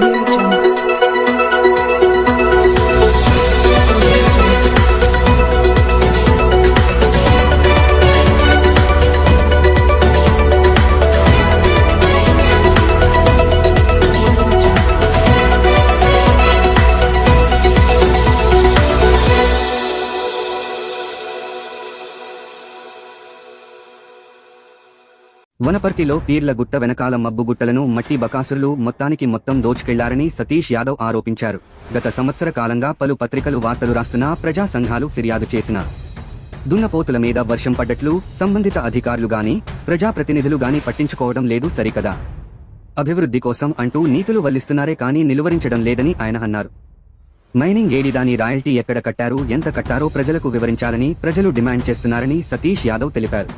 morning. వనపర్తిలో పీర్ల గుట్ట వెనకాల మబ్బుగుట్టలను మట్టి బకాసురులు మొత్తానికి మొత్తం దోచుకెళ్ళారని సతీష్ యాదవ్ ఆరోపించారు. గత సంవత్సర కాలంగా పలు పత్రికలు వార్తలు రాస్తున్నా ప్రజా సంఘాలు ఫిర్యాదు చేసిన. దున్నపోతుల మీద వర్షం పడ్డట్లు సంబంధిత అధికారులు గాని ప్రజాప్రతినిధులు గాని పట్టించుకోవడం లేదు సరికదా. అభివృద్ధి కోసం అంటూ నీతులు వల్లిస్తున్నారే కానీ నిలువరించడం లేదని ఆయన అన్నారు. మైనింగ్ ఏడి దాని రాయల్టీ ఎక్కడ కట్టారు ఎంత కట్టారో ప్రజలకు వివరించాలని ప్రజలు డిమాండ్ చేస్తున్నారని సతీష్ యాదవ్ తెలిపారు.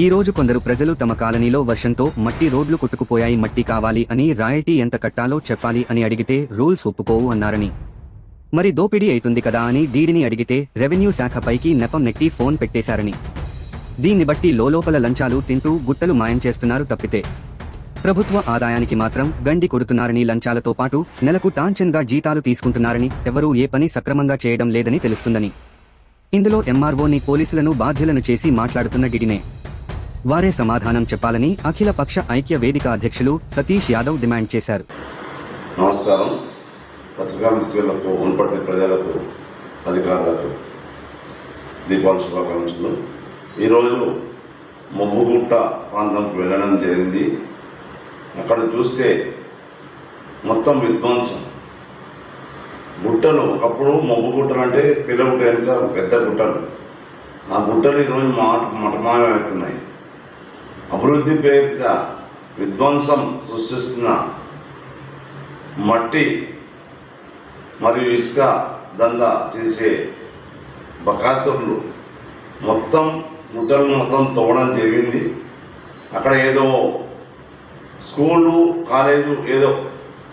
ఈ రోజు కొందరు ప్రజలు తమ కాలనీలో వర్షంతో మట్టి రోడ్లు కొట్టుకుపోయాయి మట్టి కావాలి అని రాయల్టీ ఎంత కట్టాలో చెప్పాలి అని అడిగితే రూల్స్ ఒప్పుకోవు అన్నారని. మరి దోపిడీ అవుతుంది కదా అని డీడీని అడిగితే రెవెన్యూ శాఖ పైకి నెపం నెట్టి ఫోన్ పెట్టేశారని. దీన్ని బట్టి లోలోపల లంచాలు తింటూ గుట్టలు మాయం చేస్తున్నారు తప్పితే. ప్రభుత్వ ఆదాయానికి మాత్రం గండి కొడుతున్నారని లంచాలతో పాటు నెలకు టాంచన్గా జీతాలు తీసుకుంటున్నారని ఎవరూ ఏ పని సక్రమంగా చేయడం లేదని తెలుస్తుందని. ఇందులో ఎంఆర్ఓని పోలీసులను బాధ్యులను చేసి మాట్లాడుతున్న డిడినే. వారే సమాధానం చెప్పాలని అఖిల పక్ష ఐక్య వేదిక అధ్యక్షులు సతీష్ యాదవ్ డిమాండ్ చేశారు. నమస్కారం. పత్రికా మిత్రులకు ఉన్నపడితే ప్రజలకు అధికారులకు దీపావళి శుభాకాంక్షలు. ఈరోజు మొబ్బుగుట్ట ప్రాంతంకి వెళ్ళడం జరిగింది. అక్కడ చూస్తే మొత్తం విధ్వంసం. గుట్టలు ఒకప్పుడు మొబ్బు గుట్టలు అంటే పిల్ల గుట్ట పెద్ద గుట్టలు. ఆ గుట్టలు ఈరోజు మా మటమాయమవుతున్నాయి అభివృద్ధి పేరిట విధ్వంసం సృష్టిస్తున్న మట్టి మరియు ఇసుక దందా చేసే బకాసురులు మొత్తం గుట్టలను మొత్తం తవ్వడం జరిగింది. అక్కడ ఏదో స్కూలు కాలేజు ఏదో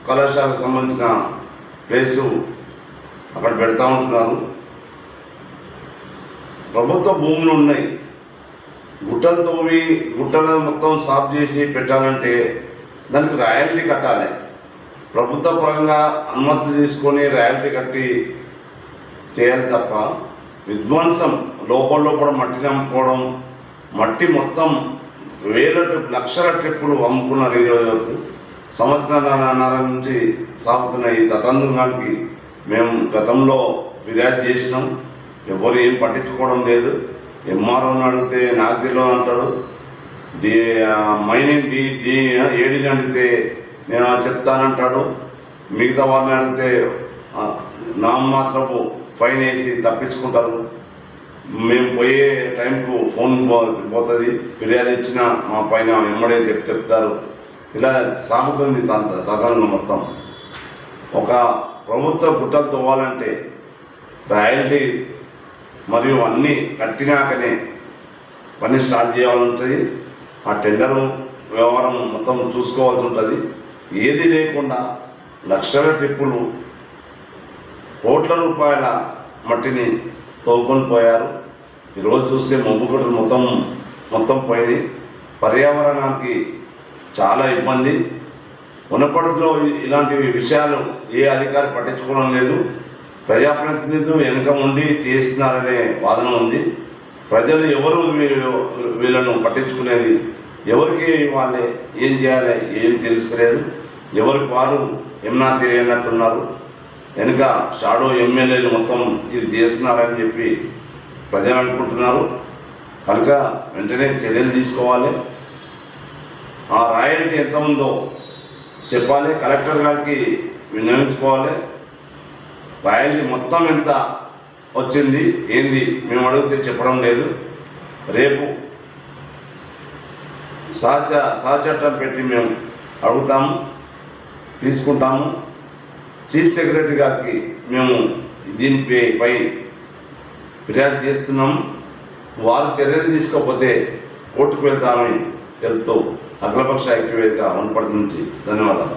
కళాశాలకు సంబంధించిన ప్లేసు అక్కడ పెడతా ఉంటున్నారు. ప్రభుత్వ భూములు ఉన్నాయి. గుట్టలు తవ్వి గుట్టలు మొత్తం సాఫ్ చేసి పెట్టాలంటే దానికి రాయల్టీ కట్టాలి. ప్రభుత్వ పరంగా అనుమతులు తీసుకొని రాయల్టీ కట్టి చేయాలి తప్ప విధ్వంసం లోపల లోపల మట్టిని అమ్ముకోవడం మట్టి మొత్తం వేల ట్రిప్ లక్షల ట్రిప్పులు అమ్ముకున్నారు ఈ రోజు వరకు. సంవత్సరాల నుంచి సాగుతున్న ఈ తతంత్రానికి మేము గతంలో ఫిర్యాదు చేసినాం. ఎవరు ఏం పట్టించుకోవడం లేదు. ఎంఆర్ఓని అడిగితే నాకు తెలియదు అంటాడు. డి మైనింగ్ డి డి ఏడీని అడిగితే నేను చెప్తానంటాడు. మిగతా వాళ్ళని అడిగితే నామమాత్రపు ఫైన్ వేసి తప్పించుకుంటారు. మేము పోయే టైంకు ఫోన్ పోతుంది. ఫిర్యాదు ఇచ్చిన మా పైన ఎమ్మడే చెప్ చెప్తారు. ఇలా సాగుతుంది తంత తగలను మొత్తం. ఒక ప్రభుత్వ గుట్టలు తవ్వాలంటే రాయల్టీ మరియు అన్నీ కట్టినాకనే పని స్టార్ట్ చేయాలని ఉంటుంది ఆ టెండర్ వ్యవహారం మొత్తం చూసుకోవాల్సి ఉంటుంది. ఏది లేకుండా లక్షల ట్రిప్పులు కోట్ల రూపాయల మట్టిని తోకొని పోయారు. ఈరోజు చూస్తే మొబ్బుగడ్డలు మొత్తం మొత్తం పోయినాయి. పర్యావరణానికి చాలా ఇబ్బంది. ఉన్నప్పటిలో ఇలాంటి విషయాలు ఏ అధికారి పట్టించుకోవడం లేదు. ప్రజాప్రతినిధులు వెనుక ఉండి చేస్తున్నారనే వాదన ఉంది. ప్రజలు ఎవరు వీళ్ళను పట్టించుకునేది? ఎవరికి వాళ్ళే ఏం చేయాలి ఏం తెలుసలేదు ఎవరికి వారు ఏమన్నా తెలియనట్టున్నారు. వెనుక షాడో ఎమ్మెల్యేలు మొత్తం ఇది చేస్తున్నారని చెప్పి ప్రజలు అనుకుంటున్నారు. కనుక వెంటనే చర్యలు తీసుకోవాలి. ఆ రాయల్టీ ఎంత ఉందో చెప్పాలి. కలెక్టర్ గారికి వినియోగించుకోవాలి రాయల్టీ మొత్తం ఎంత వచ్చింది ఏంది మేము అడిగితే చెప్పడం లేదు. రేపు సహచ సహచట్టం పెట్టి మేము అడుగుతాము తీసుకుంటాము. చీఫ్ సెక్రటరీ గారికి మేము దీనిపై ఫిర్యాదు చేస్తున్నాం. వారు చర్యలు తీసుకోకపోతే కోర్టుకు వెళ్తామని తెలుపుతూ అఖిలపక్ష ఐక్యవేదిక వనపర్తి నుంచి ధన్యవాదాలు.